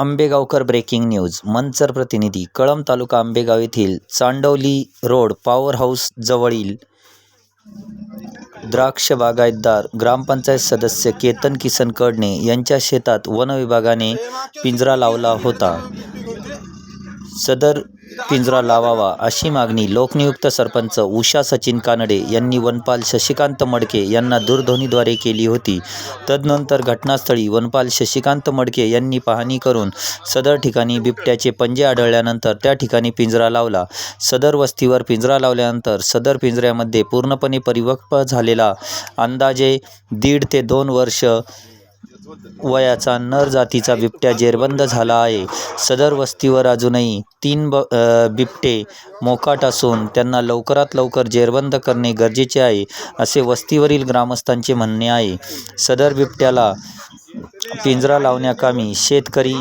Ambegaonkar breaking news Manchar प्रतिनिधी कळंब तालुका आंबेगाव येथील चांडवली road power house जवळील द्राक्ष बागायतदार ग्रामपंचायत सदस्य केतन किसन कडणे यांच्या शेतात वन विभागाने पिंजरा लावला होता. सदर पिंजरा लावावा अशी मागणी लोकनियुक्त सरपंच उषा सचिन कानडे यांनी वनपाल शशिकांत मडके यांना दूरध्वनीद्वारे केली होती. तदनंतर घटनास्थळी वनपाल शशिकांत मडके यांनी पाहणी करून सदर ठिकाणी बिबट्याचे पंजे आढळल्यानंतर त्या ठिकाणी पिंजरा लावला. सदर वस्तीवर पिंजरा लावल्यानंतर सदर पिंजऱ्यामध्ये पूर्णपणे परिपक्व झालेला अंदाजे दीड ते दोन वर्ष वयाचा नर जातीचा बिबट्या जेरबंद झाला आहे. सदर वस्तीवर अजूनही तीन ब बिबटे मोकाट असून त्यांना लवकरात लवकर जेरबंद करणे गरजेचे आहे असे वस्तीवरील ग्रामस्थांचे म्हणणे आहे. सदर बिबट्याला पिंजरा लावण्याकामी शेतकरी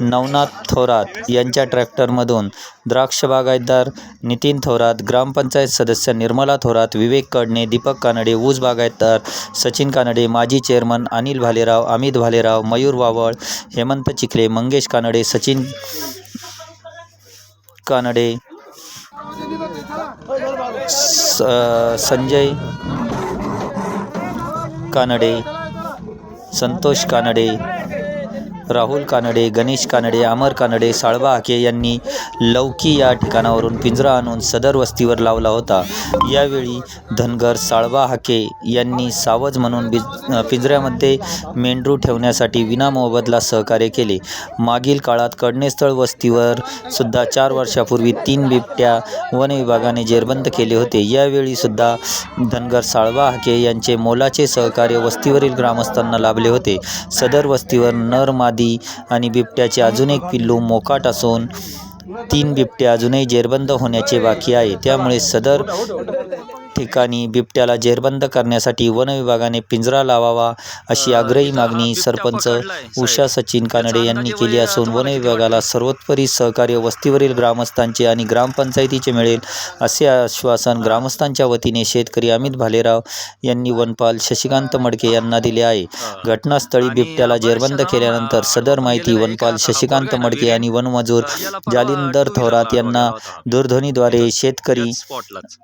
नवनाथ थोरात यांच्या ट्रॅक्टरमधून द्राक्ष बागायतदार नितीन थोरात ग्रामपंचायत सदस्य निर्मला थोरात विवेक कडणे दीपक कानडे ऊस बागायतदार सचिन कानडे माजी चेअरमन अनिल भालेराव अमित भालेराव मयूर वावळ हेमंत चिखले मंगेश कानडे सचिन कानडे स संजय कानडे संतोष कानडे राहुल कानडे गणेश कानडे अमर कानडे साळवा हाके यांनी लौकी या ठिकाणावरून पिंजरा आणून सदर वस्तीवर लावला होता. यावेळी धनगर साळवा हाके यांनी सावज म्हणून बिज पिंजऱ्यामध्ये मेंढरू ठेवण्यासाठी विनामोबदला सहकार्य केले. मागील काळात कडणेस्थळ वस्तीवर सुद्धा चार वर्षापूर्वी तीन बिबट्या वन विभागाने जेरबंद केले होते. यावेळी सुद्धा धनगर साळवा हाके यांचे मोलाचे सहकार्य वस्तीवरील ग्रामस्थांना लाभले होते. सदर वस्तीवर नर मादी आणि बिबट्याचे अजून एक पिल्लू मोकाट असून तीन बिबटे अजूनही जेरबंद होण्याचे बाकी आहे. त्यामुळे सदर ठिकाणी बिबट्याला जेरबंद करण्यासाठी वन विभागाने पिंजरा लावावा अशी आग्रही मागणी सरपंच उषा सचिन कानडे यांनी केली असून वन विभागाला सर्वोत्परी सहकार्य वस्तीवरील ग्रामस्थांचे आणि ग्रामपंचायतीचे मिळेल असे आश्वासन ग्रामस्थांच्या वतीने शेतकरी अमित भालेराव यांनी वनपाल शशिकांत मडके यांना दिले आहे. घटनास्थळी बिबट्याला जेरबंद केल्यानंतर सदर माहिती वनपाल शशिकांत मडके आणि वनमजूर जालिंदर थोरात यांना दूरध्वनीद्वारे शेतकरी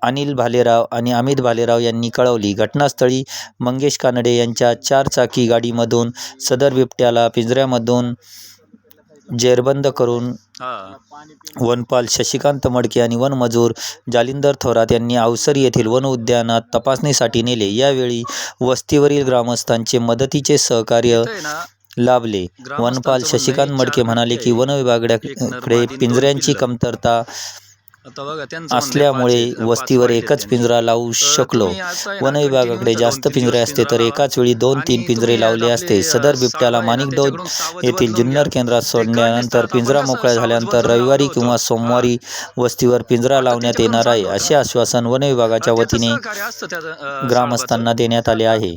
अनिल भालेराव आणि अमित भालेराव यांनी कळवली. घटनास्थळी मंगेश कानडे यांच्या चारचाकी गाडीमधून सदर बिबट्याला पिंजऱ्यामधून जेरबंद करून वनपाल शशिकांत मडके आणि वनमजूर जालिंदर थोरात यांनी अवसर येथील वन उद्यानात तपासणीसाठी नेले. यावेळी वस्तीवरील ग्रामस्थांचे मदतीचे सहकार्य लाभले. वनपाल शशिकांत मडके म्हणाले की वन विभागाकडे पिंजऱ्यांची कमतरता असल्यामुळे वस्तीवर एकच पिंजरा लावू शकलो. वन विभागाकडे जास्त पिंजरे असते तर एकाच वेळी दोन तीन पिंजरे लावले असते. सदर बिबट्याला सावज येथील जुन्नर. केंद्रात सोडल्यानंतर पिंजरा मोकळा झाल्यानंतर रविवारी किंवा. सोमवारी वस्तीवर पिंजरा लावण्यात येणार आहे असे. आश्वासन वन विभागाच्या वतीने ग्रामस्थांना देण्यात आले आहे.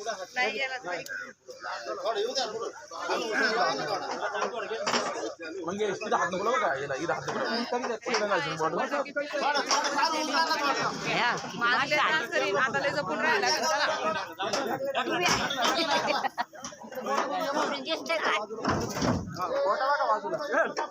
नाही मंगेश तिथं म्हणजे हात नको का? याला इथं हात नको राहिला